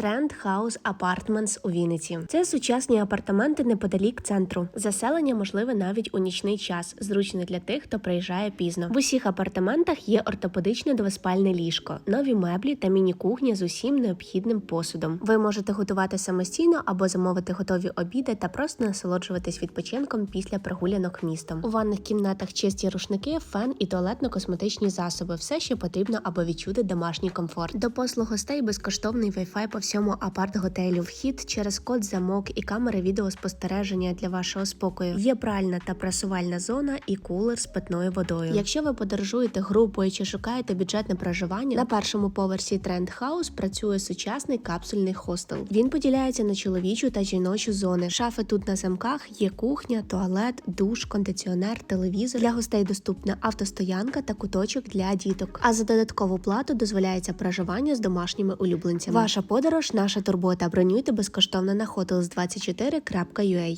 Trend House Apartments у Вінниці. Це сучасні апартаменти неподалік центру. Заселення можливе навіть у нічний час, зручно для тих, хто приїжджає пізно. В усіх апартаментах є ортопедичне двоспальне ліжко, нові меблі та міні-кухня з усім необхідним посудом. Ви можете готувати самостійно або замовити готові обіди та просто насолоджуватись відпочинком після прогулянок містом. У ванних кімнатах чисті рушники, фен і туалетно-косметичні засоби. Все, що потрібно, аби відчути домашній комфорт. До послуг гостей безкоштовний Wi-Fi по всьому апарт-готелю. Вхід через код, замок і камери відеоспостереження для вашого спокою. Є пральна та прасувальна зона і кулер з питною водою. Якщо ви подорожуєте групою чи шукаєте бюджетне проживання, на першому поверсі Тренд Хаус працює сучасний капсульний хостел. Він поділяється на чоловічу та жіночу зони. Шафи тут на замках, є кухня, туалет, душ, кондиціонер, телевізор. Для гостей доступна автостоянка та куточок для діток. А за додаткову плату дозволяється проживання з домашніми улюбленцями. Ваша подорож, наша турбота. Бронюйте безкоштовно на hotels24.ua.